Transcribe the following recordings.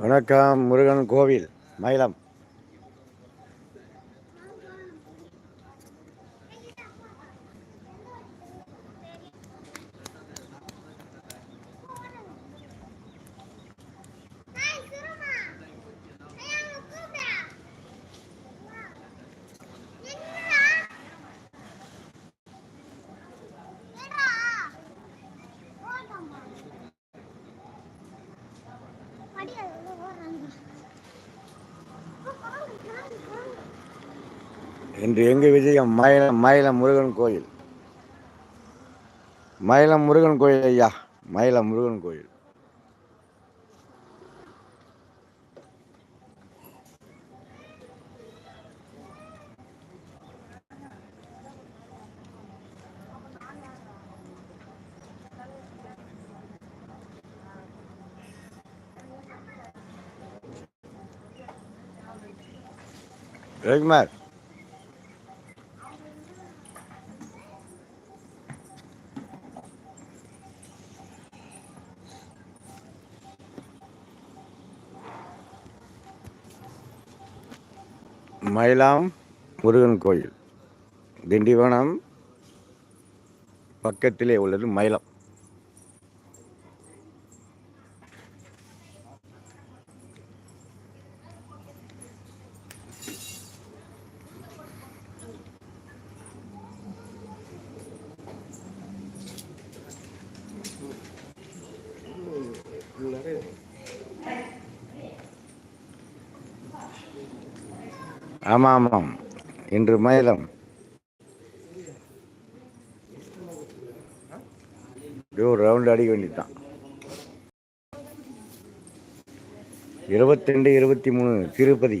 வணக்கம் முருகன் கோவில் மயிலம். இன்று எங்கள் விஜயம்? மயிலம் மயிலம் முருகன் கோயில். மயிலம் முருகன் கோயில் ஐயா. மயிலம் முருகன் கோயில். ரவிக்குமார் மயிலாம் முருகன் கோயில். திண்டிவனம் பக்கத்திலே உள்ளது மயிலம். ஆமாம் ஆமாம் இன்று மயிலம். அப்படியே ஒரு ரவுண்டு அடிக்க வேண்டியதுதான். இருபத்தி ரெண்டு இருபத்தி மூணு திருப்பதி.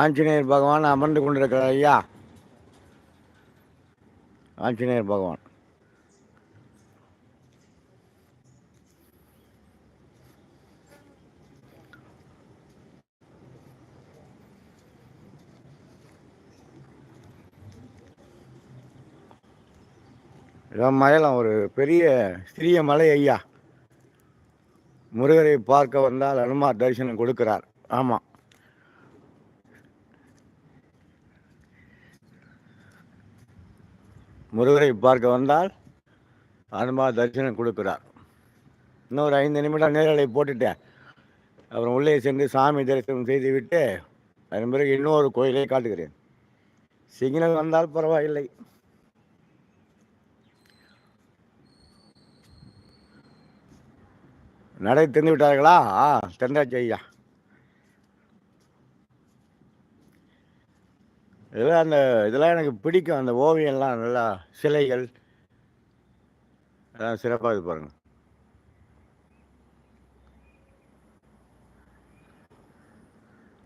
ஆஞ்சநேயர் பகவான் அமர்ந்து கொண்டிருக்கிறார் ஐயா. ஆஞ்சநேயர் பகவான். இதான் மயிலம் ஒரு பெரிய சிறிய மலை ஐயா. முருகரை பார்க்க வந்தால் அனுமார் தரிசனம் கொடுக்கிறார். ஆமாம் முருகரை பார்க்க வந்தால் அனுமா தரிசனம் கொடுக்கிறார். இன்னொரு ஐந்து நிமிடம் நேரலை போட்டுட்டேன் அப்புறம் உள்ளே சென்று சாமி தரிசனம் செய்துவிட்டு அதன் பிறகு இன்னொரு கோயிலை காட்டுகிறேன். சிக்னல் வந்தால் பரவாயில்லை. நடை திறந்து விட்டார்களா? ஆ திறந்தாச்சு ஐயா. இதெல்லாம் அந்த இதெல்லாம் எனக்கு பிடிக்கும். அந்த ஓவியம்லாம் நல்லா சிலைகள். அதெல்லாம் சிறப்பாக இது பாருங்கள்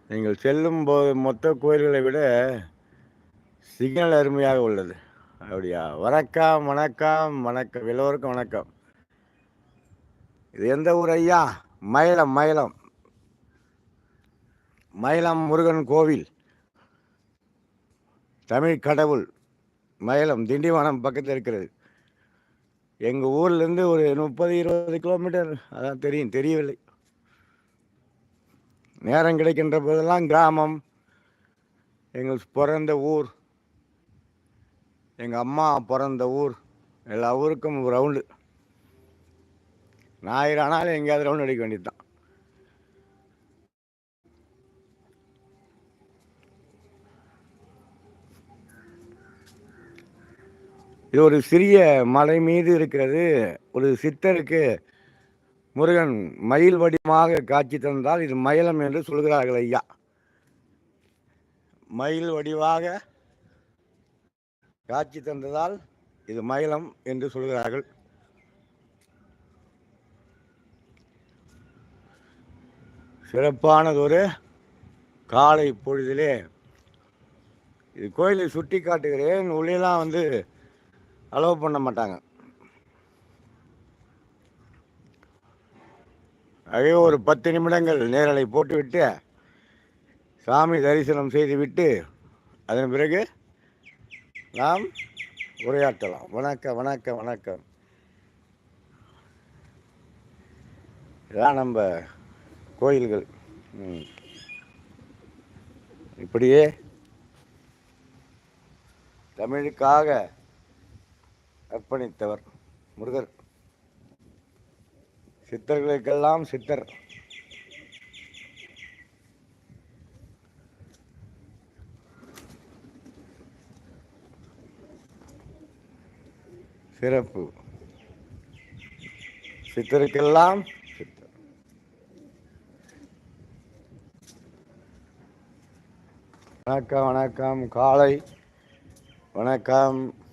நீங்கள் செல்லும் போது மொத்த கோயில்களை விட சிக்னல் அருமையாக உள்ளது. அப்படியா? வணக்கம் வணக்கம் வணக்கம். எல்லோருக்கும் வணக்கம். இது எந்த ஊர் ஐயா? மயிலம் மயிலம். மயிலம் முருகன் கோவில். தமிழ் கடவுள் மயிலம் திண்டிவனம் பக்கத்தில் இருக்கிறது. எங்கள் ஊர்லேருந்து ஒரு முப்பது இருபது கிலோமீட்டர். அதான் தெரியும் தெரியவில்லை. நேரம் கிடைக்கின்ற போதெல்லாம் கிராமம் எங்கள் பிறந்த ஊர் எங்கள் அம்மா பிறந்த ஊர் எல்லா ஊருக்கும் ரவுண்டு ஞாயிறு ஆனாலும் எங்கேயாவது ரவுண்ட் அடிக்க வேண்டியது தான் இது ஒரு சிறிய மலை மீது இருக்கிறது. ஒரு சித்தருக்கு முருகன் மயில் வடிவமாக காட்சி தந்தால் இது மயிலம் என்று சொல்கிறார்கள் ஐயா. மயில் வடிவாக காட்சி தந்ததால் இது மயிலம் என்று சொல்கிறார்கள். சிறப்பானதொரு காலை பொழுதிலே இது கோயிலை சுட்டி காட்டுகிறேன் உள்ளெல்லாம் வந்து அலோவ் பண்ண மாட்டாங்க. அதே ஒரு பத்து நிமிடங்கள் நேரலை போட்டுவிட்டு சாமி தரிசனம் செய்துவிட்டு அதன் பிறகு நாம் உரையாற்றலாம். வணக்கம் வணக்கம் வணக்கம். இதான் நம்ம கோயில்கள். ம். இப்படியே தமிழுக்காக அர்ப்பணித்தவர் முருகர். சித்தர்களுக்கெல்லாம் சித்தர். சிறப்பு. சித்தருக்கெல்லாம் சித்தர். வணக்கம் வணக்கம் காலை. வணக்கம்.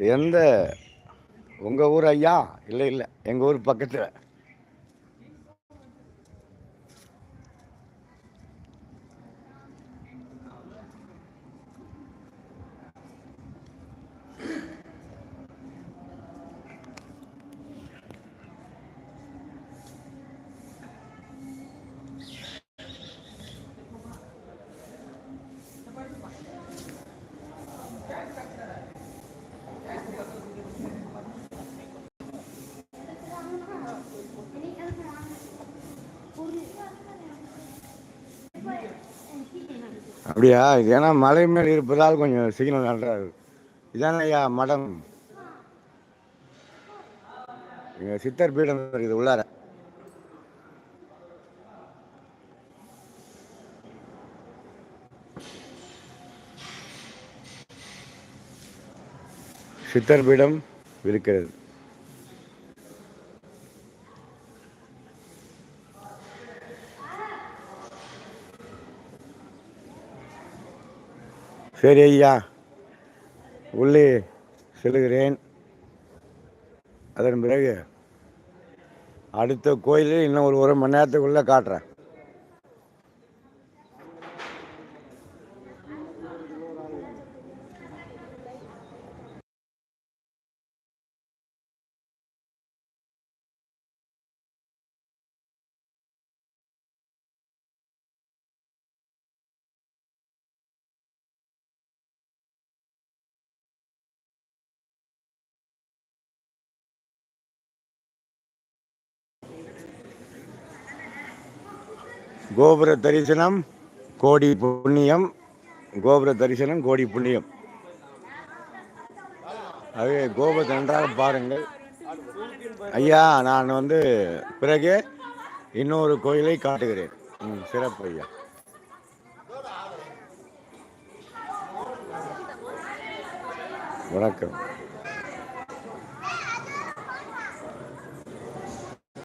எந்த உங்கள் ஊர் ஐயா? இல்லை இல்லை. எங்கள் ஊர் பக்கத்தில். அப்படியா? ஏன்னா மலை மேல் இருப்பதால் கொஞ்சம் சிக்னல் நல்லா இருக்கு இதான ஐயா மடம்? இங்கே சித்தர் பீடம் இருக்குது உள்ளார. சித்தர் பீடம் இருக்கிறது. சரி ஐயா உள்ளே செல்கிறேன். அதன் பிறகு அடுத்த கோயிலில் இன்னும் ஒரு ஒரு மணி நேரத்துக்குள்ளே காட்டுறேன். கோபுர தரிசனம் கோடி புண்ணியம். கோபுர தரிசனம் கோடி புண்ணியம். அது கோபுரத்தை நன்றாக பாருங்கள். ஐயா நான் வந்து பிறகு இன்னொரு கோயிலை காட்டுகிறேன். ம் சிறப்பு ஐயா. வணக்கம்.